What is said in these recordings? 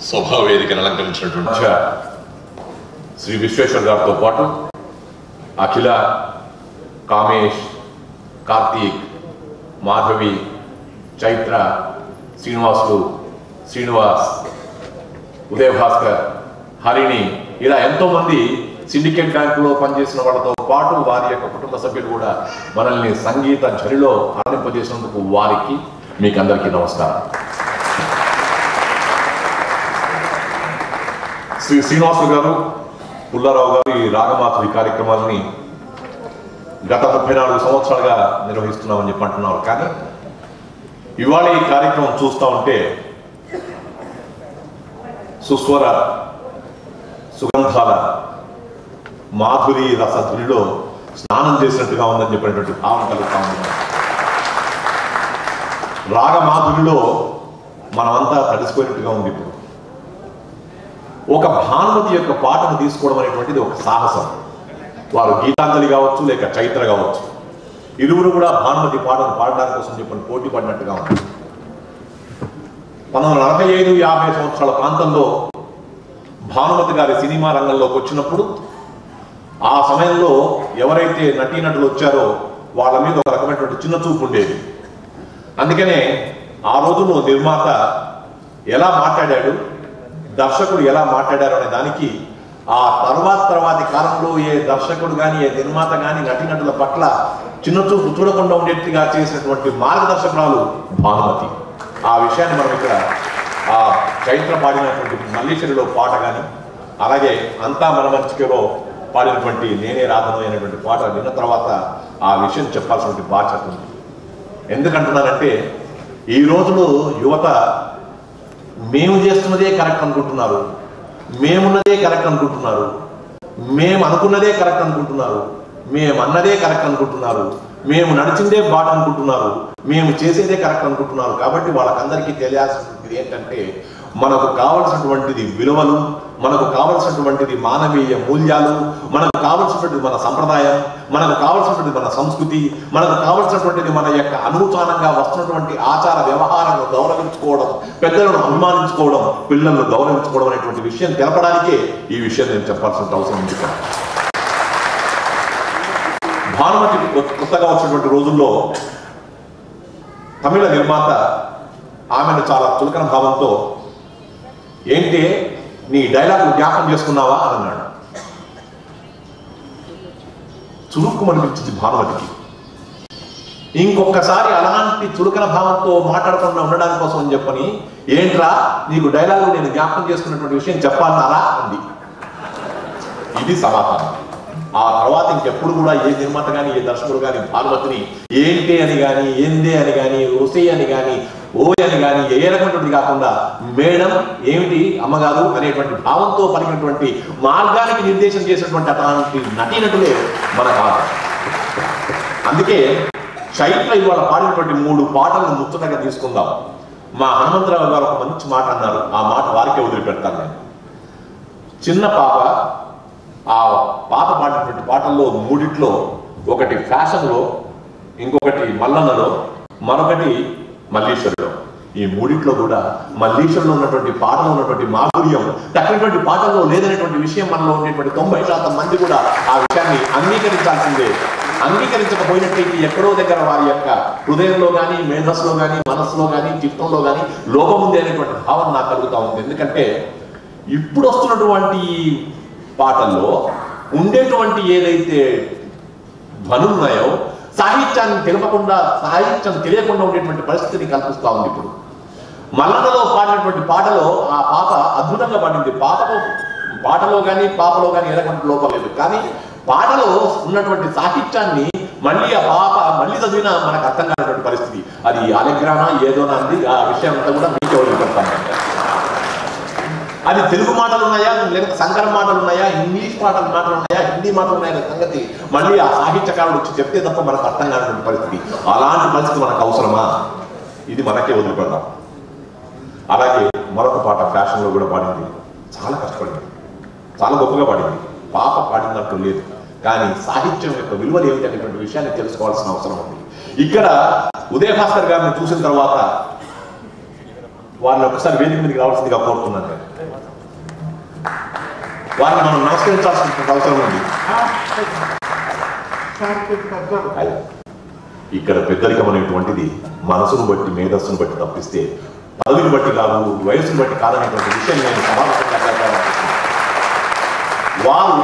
సభా వేదికను అలంకరించినటువంటి శ్రీ విశ్వేశ్వర్ గారితో పాటు అఖిల కామేష్ కార్తీక్ మాధవి చైత్ర శ్రీనివాసులు శ్రీనివాస్ ఉదయ భాస్కర్ హరిణి ఇలా ఎంతోమంది సిండికేట్ బ్యాంకులో పనిచేసిన వాళ్ళతో పాటు వారి యొక్క కుటుంబ సభ్యులు కూడా మనల్ని సంగీత ఝరిలో ఆనందింపజేసినందుకు వారికి మీకు అందరికీ నమస్కారం శ్రీ శ్రీనివాసులు గారు పుల్లారావు గారు ఈ రాగమాధురి కార్యక్రమాలని గత ముప్పై నాలుగు సంవత్సరాలుగా నిర్వహిస్తున్నామని చెప్పి అంటున్నారు. కానీ ఇవాళ ఈ కార్యక్రమం చూస్తూ ఉంటే సుస్వర సుగంధాల మాధురి రసధునిలో స్నానం చేసినట్టుగా ఉందని చెప్పినటువంటి భావన కలుగుతా ఉంది. రాగమాధురిలో మనమంతా తడిసిపోయినట్టుగా ఉంది ఇప్పుడు. ఒక భానుమతి యొక్క పాటను తీసుకోవడం అనేటువంటిది ఒక సాహసం. వారు గీతాంజలి కావచ్చు లేక చైత్ర కావచ్చు. ఇరువురు కూడా భానుమతి పాటను పాడడానికి కోసం చెప్పని పోటీ పడినట్టుగా ఉంది. పంతొమ్మిది నలభై ఐదు యాభై సంవత్సరాల ప్రాంతంలో భానుమతి గారి సినిమా రంగంలోకి వచ్చినప్పుడు ఆ సమయంలో ఎవరైతే నటీనటులు వచ్చారో వాళ్ళ మీద ఒక రకమైనటువంటి చిన్న చూపు ఉండేది. అందుకనే ఆ రోజును నిర్మాత ఎలా మాట్లాడాడు? దర్శకుడు ఎలా మాట్లాడారు అనే దానికి ఆ తర్వాత తర్వాతి కాలంలో ఏ దర్శకుడు కానీ ఏ నిర్మాత కానీ నటీనటుల పట్ల చిన్న చూపు చూడకుండా ఉండేట్టుగా చేసినటువంటి మార్గదర్శకురాలు భానుమతి. ఆ విషయాన్ని మనం ఇక్కడ ఆ చైత్ర పాడినటువంటి మల్లీశ్వరిలో పాట కానీ అలాగే అంతా మన మంచికలో పాడినటువంటి నేనే రాధను అనేటువంటి పాట విన్న తర్వాత ఆ విషయం చెప్పాల్సినటువంటి బాధ్యత ఉంది. ఎందుకంటున్నానంటే ఈ రోజులో యువత మేము చేస్తున్నదే కరెక్ట్ అనుకుంటున్నారు. మేమున్నదే కరెక్ట్ అనుకుంటున్నారు. మేము అనుకున్నదే కరెక్ట్ అనుకుంటున్నారు. మేము అన్నదే కరెక్ట్ అనుకుంటున్నారు. మేము నడిచిందే బాట అనుకుంటున్నారు. మేము చేసేదే కరెక్ట్ అనుకుంటున్నారు. కాబట్టి వాళ్ళకందరికీ తెలియాల్సింది ఏంటంటే మనకు కావలసినటువంటిది విలువలు మనకు కావలసినటువంటిది మానవీయ మూల్యాలు మనకు కావలసినటువంటిది మన సంప్రదాయం మనకు కావలసినటువంటిది మన సంస్కృతి మనకు కావలసినటువంటిది మన యొక్క అనుచానంగా వస్తున్నటువంటి ఆచార వ్యవహారాలను గౌరవించుకోవడం పెద్దలను అభిమానించుకోవడం పిల్లలను గౌరవించుకోవడం అనేటువంటి విషయం తెలపడానికే ఈ విషయం నేను చెప్పాల్సిన అవసరం ఉంది. భానుమతి కొత్తగా వచ్చినటువంటి రోజుల్లో తమిళ నిర్మాత ఆమెను చాలా చులకన భావంతో ఏంటి? నీ డైలాగ్ జ్ఞాపకం చేసుకున్నావా? అని అన్నాడు. చురుక్కుమనిపించింది భానుమతికి. ఇంకొకసారి అలాంటి చురుకన భావంతో మాట్లాడకుండా ఉండడానికి కోసం అని చెప్పని ఏంట్రా నీకు డైలాగ్ నేను జ్ఞాపకం చేసుకున్నటువంటి విషయం చెప్పాలన్నారా? అంది. ఇది సమాధానం. ఆ తర్వాత ఇంకెప్పుడు కూడా ఏ నిర్మాత కానీ ఏ దర్శకుడు కానీ భానుమతిని ఏంటి అని కానీ ఏందే అని కానీ ఒసే అని కానీ ఓ అని కానీ ఏ రకమైనటువంటి కాకుండా మేడం ఏమిటి అమ్మగారు అనేటువంటి భావంతో పలికినటువంటి మార్గానికి నిర్దేశం చేసినటువంటి అతనికి నటీనటులే మన కాదు. అందుకే చైత్ర ఇవాళ పాడినటువంటి మూడు పాటలను ముచ్చటగా తీసుకుందాం. మా హనుమంతరావు గారు ఒక మంచి మాట అన్నారు. ఆ మాట వారికే వదిలిపెడతాను నేను. చిన్న పాప ఆ పాప పాడినటువంటి పాటల్లో మూడిట్లో ఒకటి ఫ్యాషన్లో ఇంకొకటి మల్లన్నలో మరొకటి మల్లీశ్వరిలో ఈ మూడిట్లో కూడా మల్లీశ్వరంలో ఉన్నటువంటి పాటలో ఉన్నటువంటి మాధుర్యం తక్కినటువంటి పాటల్లో లేదనేటువంటి విషయం మనలో ఉండేటువంటి తొంభై శాతం మంది కూడా ఆ విషయాన్ని అంగీకరించాల్సిందే. అంగీకరించకపోయినట్లయితే ఎక్కడో దగ్గర వారి యొక్క హృదయంలో కానీ మేధస్సులో కానీ మనస్సులో కానీ చిత్తంలో కానీ లోపం ఉంది అనేటువంటి భావన నాకు కలుగుతూ ఉంది. ఎందుకంటే ఇప్పుడు వస్తున్నటువంటి పాటల్లో ఉండేటువంటి ఏదైతే ధ్వనులున్నాయో సాహిత్యాన్ని తెలపకుండా సాహిత్యం తెలియకుండా ఉండేటువంటి పరిస్థితిని కల్పిస్తా ఉంది ఇప్పుడు. మల్లనలో పాడినటువంటి పాటలో ఆ పాప అద్భుతంగా పాడింది. పాపలో పాటలో కానీ పాపలో కానీ ఎలాంటి లోపం లేదు. కానీ పాటలో ఉన్నటువంటి సాహిత్యాన్ని మళ్ళీ ఆ పాప మళ్ళీ చదివినా మనకు అర్థం కానటువంటి పరిస్థితి. అది అలగ్రానా ఏదోనా అంది. ఆ విషయం అంతా కూడా మీకే వదిలిపెడతాను అది తెలుగు మాటలు ఉన్నాయా? లేకపోతే సంకరం మాటలు ఉన్నాయా? ఇంగ్లీష్ మాటలు మాటలు ఉన్నాయా? హిందీ మాటలు ఉన్నాయా సంగతి మళ్ళీ ఆ సాహిత్యకారుడు వచ్చి చెప్తే తప్ప మనకు అర్థం కానటువంటి పరిస్థితి. అలాంటి పరిస్థితి మనకు అవసరమా? ఇది మనకే వదిలిపెడదాం. అలాగే మరొక పాట ఫ్యాషన్లో కూడా పాడింది. చాలా కష్టపడింది. చాలా గొప్పగా పాడింది. పాప పాడినట్టు లేదు. కానీ సాహిత్యం యొక్క విలువలు ఏమిటి అనేటువంటి విషయాన్ని తెలుసుకోవాల్సిన అవసరం ఉంది. ఇక్కడ ఉదయభాస్కర్ గారిని చూసిన తర్వాత వారిని ఒకసారి వేదిక మీదకి రావాల్సిందిగా కోరుతున్నాను నేను. వారిని మనం నమస్కరించాల్సిన అవసరం ఉంది. ఇక్కడ పెద్దరికం అనేటువంటిది మనసును బట్టి మేధస్సును బట్టి తప్పిస్తే పదవిని బట్టి కాదు వయసును బట్టి కాదనేటువంటి విషయం నేను. వారు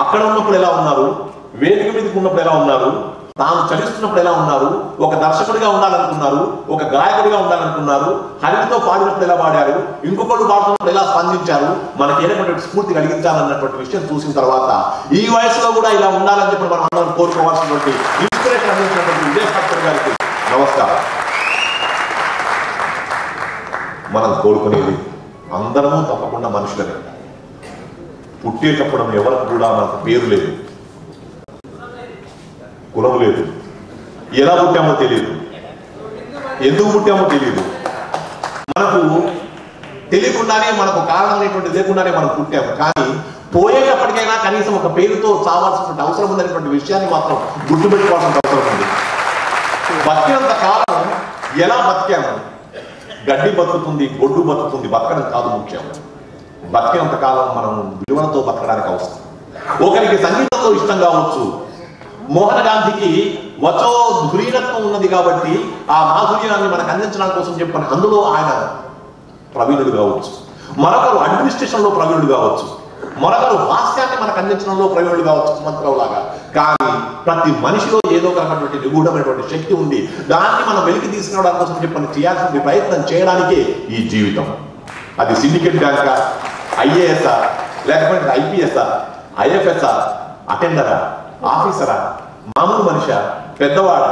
అక్కడ ఉన్నప్పుడు ఎలా ఉన్నారు? వేదిక మీదకి ఉన్నప్పుడు ఎలా ఉన్నారు? తాను చలిస్తున్నప్పుడు ఎలా ఉన్నారు? ఒక దర్శకుడిగా ఉండాలనుకున్నారు ఒక గాయకుడిగా ఉండాలనుకున్నారు హరితో పాడినప్పుడు ఎలా పాడారు ఇంకొకళ్ళు పాడుతున్నప్పుడు ఎలా స్పందించారు మనకి ఏదైనటువంటి స్ఫూర్తి కలిగించాలన్నటువంటి విషయం చూసిన తర్వాత ఈ వయసులో కూడా ఇలా ఉండాలని చెప్పి మనం అందరం కోరుకోవాల్సినటువంటి ఇన్స్పిరేషన్ అందించినటువంటి విజయ్ గారికి నమస్కారం. మనం కోరుకునేది అందరము తప్పకుండా మనుషులనే పుట్టేటప్పుడు ఎవరికి కూడా మనకు పేరు లేదు. కులం లేదు. ఎలా పుట్టామో తెలియదు ఎందుకు పుట్టామో తెలియదు మనకు తెలియకుండానే మనకు కారణం అనేటువంటి లేకుండానే మనం పుట్టాము. కానీ పోయేటప్పటికైనా కనీసం ఒక పేరుతో చావాల్సినటువంటి అవసరం ఉందనేటువంటి విషయాన్ని మాత్రం గుర్తుపెట్టుకోవాల్సిన అవసరం ఉంది. బతికినంత కాలం ఎలా బతికాము? గడ్డి బతుకుతుంది గొడ్డు బతుకుతుంది బతకడం కాదు ముఖ్యం. బతికినంత కాలం మనం విలువలతో బతకడానికి అవసరం. ఒకరికి సంగీతంతో ఇష్టం కావచ్చు మోహన గాంధీకి వచో ధురీనత్వం ఉన్నది కాబట్టి ఆ మాధుర్యాన్ని మనకు అందించడం కోసం చెప్పని అందులో ఆయన ప్రవీణుడు కావచ్చు. మరొకరు అడ్మినిస్ట్రేషన్లో ప్రవీణుడు కావచ్చు. మరొకరు హాస్యాన్ని మనకు అందించడంలో ప్రవీణుడు కావచ్చు. సుమంత్రావు లాగా కానీ ప్రతి మనిషిలో ఏదో ఒకనటువంటి నిగూఢమైనటువంటి శక్తి ఉంది దాన్ని మనం వెలికి తీసుకురావడం కోసం చెప్పని చేయాల్సిన ప్రయత్నం చేయడానికే ఈ జీవితం. అది సిండికేట్ బ్యాంకా ఐఏఎస్ఆ లేకపోతే ఐపీఎస్ఆ ఐఎఫ్ఎస్ఆ అటెండరా? ఆఫీసరా? మామూలు మనిష పెద్దవాడ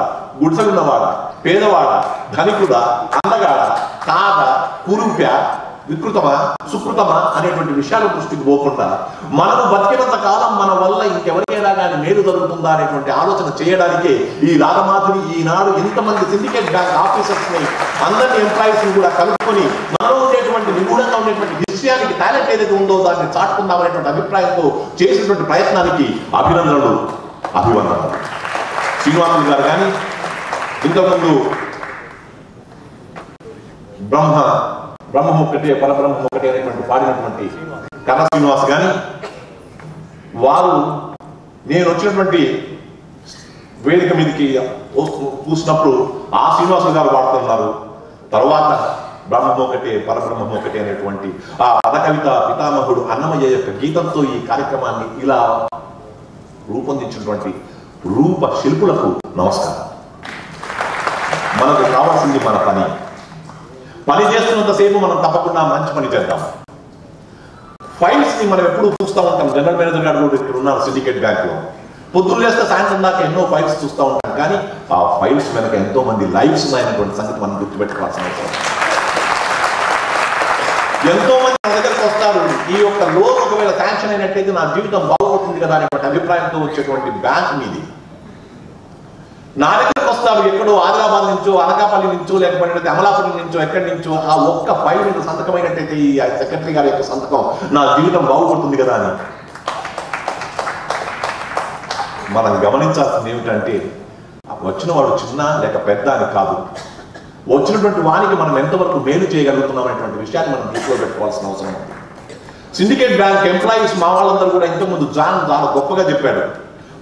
గుడ్సగున్నవాడ పేదవాడ ధనికుడ అందగాడ తాత కురుప్య వికృతమా సుకృతమా అనేటువంటి విషయాల దృష్టికి పోకుండా మనము బతికినంత కాలం మన వల్ల ఇంకెవరికైనా కానీ మేలు జరుగుతుందా అనేటువంటి ఆలోచన చేయడానికే ఈ రాధమాధుని ఈనాడు ఇంతమంది సిండికేట్ బ్యాంక్ ఆఫీసర్స్ని అందరిని ఎంప్లాయీస్ని కూడా కలుపుకొని మనలో ఉండేటువంటి నిగూఢంగా ఉండేటువంటి విషయానికి టాలెంట్ ఏదైతే ఉందో దాన్ని చాటుకుందాం అనేటువంటి అభిప్రాయంతో చేసినటువంటి ప్రయత్నానికి అభినందనలు. అభివందనలు శ్రీనివాసులు గారు కానీ ఇంతకుముందు బ్రహ్మ బ్రహ్మం ఒకటే పరబ్రహ్మ ఒకటే అనేటువంటి పాడినటువంటి కన్న శ్రీనివాస్ కానీ వారు నేను వచ్చినటువంటి వేదిక మీదకి చూసినప్పుడు ఆ శ్రీనివాసులు గారు పాడుతున్నారు తర్వాత బ్రహ్మం ఒకటే పరబ్రహ్మం ఒకటే అనేటువంటి ఆ పదకవిత పితామహుడు అన్నమయ్య యొక్క గీతంతో ఈ కార్యక్రమాన్ని ఇలా రూపొందించినటువంటి రూప శిల్పులకు నమస్కారం. మనకు కావాల్సింది మన పని. పని చేస్తున్నంతసేపు మనం తప్పకుండా మంచి పని చేద్దాం. ఫైల్స్ని మనం ఎప్పుడు చూస్తూ ఉంటాం. జనరల్ మేనేజర్ గారు కూడా ఇక్కడ ఉన్నారు సిండికేట్ బ్యాంక్లో పొద్దున్న లేస్తే సాయంత్రం దాకా ఎన్నో ఫైల్స్ చూస్తూ ఉంటాం. కానీ ఆ ఫైల్స్ వెనక ఎంతో మంది లైఫ్స్ ఉన్నాయనేటువంటి సంగతి మనం గుర్తుపెట్టుకోవాల్సిన అవసరం. ఎంతో మంది మన దగ్గరకు వస్తారు. ఈ యొక్క లోన్ ఒకవేళ శాంక్షన్ అయినట్టయితే నా జీవితం బాగుపడుతుంది కదా అనే అభిప్రాయంతో వచ్చేటువంటి బ్యాంక్ మీది. నా దగ్గరకు వస్తావు ఎక్కడో ఆదిలాబాద్ నుంచో అనకాపల్లి నుంచో లేకపోతే అమలాపురం నుంచో ఎక్కడి నుంచో ఆ ఒక్క ఫైల్ మీద సంతకమైనట్టయితే ఈ సెక్రటరీ గారి యొక్క సంతకం నా జీవితం బాగుపడుతుంది కదా అని. మనం గమనించాల్సింది ఏమిటంటే వచ్చిన వాడు చిన్న లేక పెద్ద అని కాదు. వచ్చినటువంటి వానికి మనం ఎంతవరకు మేలు చేయగలుగుతున్నాం అనేటువంటి విషయాన్ని మనం దృష్టిలో పెట్టుకోవాల్సిన అవసరం ఉంది. సిండికేట్ బ్యాంక్ ఎంప్లాయీస్ మా వాళ్ళందరూ కూడా ఇంతకుముందు జాన్ చాలా గొప్పగా చెప్పాడు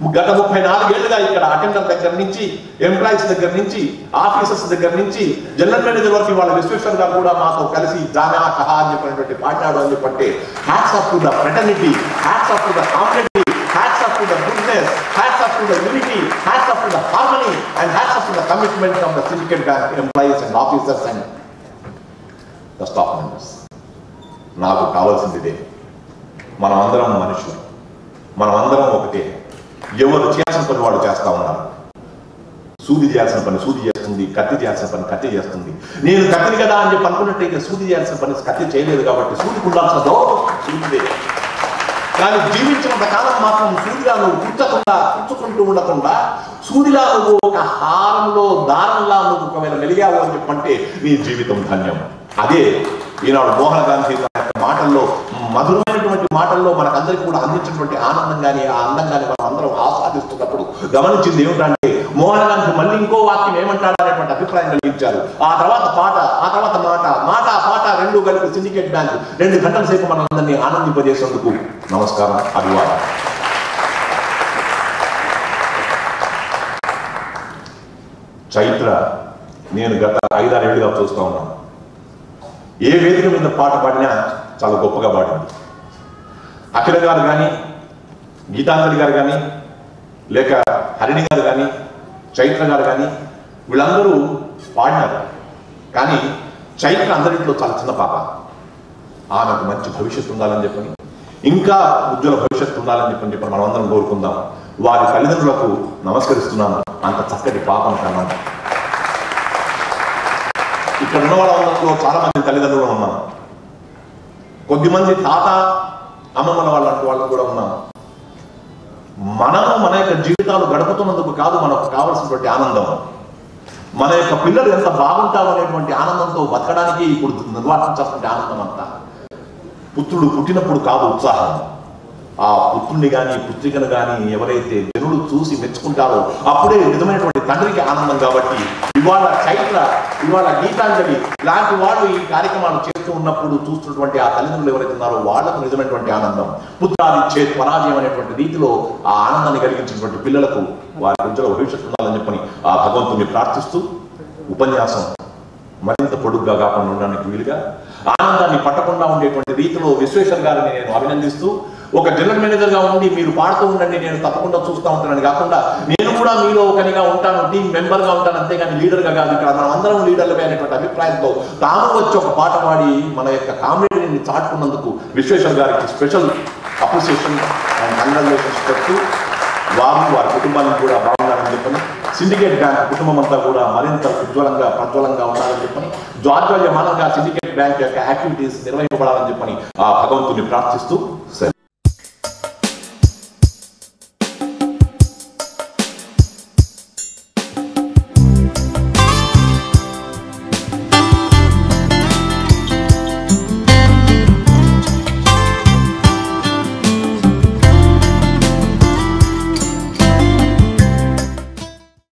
గత ముప్పై నాలుగేళ్ళుగా ఇక్కడ అటెండర్ దగ్గర నుంచి ఎంప్లాయీస్ దగ్గర నుంచి ఆఫీసర్స్ దగ్గర నుంచి జనరల్ మేనేజర్ వరకు వాళ్ళ విశ్వేశ్వర్ గారు కూడా మాతో కలిసి జానా కహా అని చెప్పినటువంటి పాడినాడు అని చెప్పంటే hats off to the fraternity hats off to the comity hats off to the goodness hats off to the unity hats off to the harmony and hats off to the commitment of the syndicate bank employees and officers and the staff members నాకు కావాల్సిందిదే. మనమందరం అందరం మనుషులు. మనమందరం అందరం ఒకటే. ఎవరు చేయాల్సిన పని వాళ్ళు చేస్తా ఉన్నారు. సూది చేయాల్సిన పని సూది చేస్తుంది కత్తి చేయాల్సిన పని కత్తి చేస్తుంది. నేను కత్తిని కదా అని చెప్పి అనుకున్నట్టయితే సూది చేయాల్సిన పని కత్తి చేయలేదు కాబట్టి సూదికి ఉండాల్సిన గౌరవం సూదిదే. కానీ జీవించినంత కాలం మాత్రం సూదిలా నువ్వు పుచ్చకుండా పుచ్చుకుంటూ ఉండకుండా సూదిలా నువ్వు ఒక హారంలో దారంలా నువ్వు ఒకవేళ మెలిగావు అని చెప్పంటే నీ జీవితం ధన్యం. అదే ఈనాడు మోహన్ గాంధీ మాటల్లో మధురమైనటువంటి మాటల్లో మనకందరికీ కూడా అందించినటువంటి ఆనందం కానీ ఆ అందం కానీ మనం అందరం ఆస్వాదిస్తున్నప్పుడు గమనించింది ఏమిటంటే మోహన్ గాంధీ మళ్ళీ ఇంకో వాక్యం ఏమంటాడు అనేటువంటి అభిప్రాయం కలిగించారు. ఆ తర్వాత పాట ఆ తర్వాత మాట మాట పాట రెండు కలిపి సిండికేట్ బ్యాంక్ రెండు గంటల సేపు మనందరినీ ఆనందింపజేసేందుకు నమస్కారం అభివాదం. చైత్ర నేను గత ఐదారేళ్ళుగా చూస్తూ ఉన్నాను. ఏ వేదిక మీద పాట పాడినా చాలా గొప్పగా పాడింది. అఖిల గారు కానీ గీతాంజలి గారు కానీ లేక హరిణి గారు కానీ చైత్ర గారు కానీ వీళ్ళందరూ పాడినారు. కానీ చైత్ర అందరిలో చాలా చిన్న పాప. ఆమెకు మంచి భవిష్యత్తు ఉండాలని చెప్పని ఇంకా ఉజ్వల భవిష్యత్తు ఉండాలని చెప్పని చెప్పని మనం అందరం కోరుకుందాం. వారి తల్లిదండ్రులకు నమస్కరిస్తున్నాను. అంత చక్కటి పాపం కన్నాను. ఇక్కడ ఉన్న వాళ్ళందరిలో చాలా మంది తల్లిదండ్రులు ఉన్నాం కొద్దిమంది తాత అమ్మమ్మల వాళ్ళంటి వాళ్ళు కూడా ఉన్నాం మనము మన యొక్క జీవితాలు గడుపుతున్నందుకు కాదు మనకు కావలసినటువంటి ఆనందం. మన యొక్క పిల్లలు ఎంత బాగుంటారనేటువంటి ఆనందంతో బతకడానికి ఇప్పుడు నిర్వర్తించాల్సిన ఆనందం అంతా. పుత్రుడు పుట్టినప్పుడు కాదు ఉత్సాహం. ఆ పుత్రుని గాని పుత్రికను కానీ ఎవరైతే జనులు చూసి మెచ్చుకుంటారో అప్పుడే నిజమైనటువంటి తండ్రికి ఆనందం కాబట్టి ఇవాళ చైత్ర ఇవాళ గీతాంజలి లాంటి వాళ్ళు ఈ కార్యక్రమాలు చేస్తూ ఉన్నప్పుడు చూస్తున్నటువంటి ఆ తల్లిదండ్రులు ఎవరైతే ఉన్నారో వాళ్ళకు నిజమైనటువంటి ఆనందం. పుత్రాదిచ్చే చేత్ పరాజయం అనేటువంటి రీతిలో ఆ ఆనందాన్ని కలిగించినటువంటి పిల్లలకు వారి ఉజ్వల భవిష్యత్తు ఉండాలని చెప్పని ఆ భగవంతుని ప్రార్థిస్తూ ఉపన్యాసం మరింత పొడుగ్గా కాకుండా ఉండడానికి వీలుగా ఆనందాన్ని పట్టకుండా ఉండేటువంటి రీతిలో విశ్వేశ్వర్ గారిని నేను అభినందిస్తూ ఒక జనరల్ మేనేజర్గా ఉండి మీరు పాడుతూ ఉండండి నేను తప్పకుండా చూస్తూ ఉంటానని కాకుండా నేను కూడా మీలో ఒకనిగా ఉంటాను టీం మెంబర్గా ఉంటాను అంతేగాని లీడర్గా కాదు. ఇక్కడ మనం అందరం లీడర్లమే అనేటువంటి అభిప్రాయంతో తాము వచ్చి ఒక పాట పాడి మన యొక్క కామెడీని చాటుకున్నందుకు విశ్వేశ్వర్ గారికి స్పెషల్ అప్రిసియేషన్ అండ్ కంగ్రాచులేషన్స్ చెప్తూ వారు వారి కుటుంబాన్ని కూడా బాగుండాలని చెప్పని సిండికేట్ బ్యాంక్ కుటుంబం అంతా కూడా మరింత ఉజ్వలంగా ప్రజ్వలంగా ఉండాలని చెప్పని జాజ్వల్యమానంగా సిండికేట్ బ్యాంక్ యొక్క యాక్టివిటీస్ నిర్వహింపబడాలని చెప్పని ఆ భగవంతుని ప్రార్థిస్తూ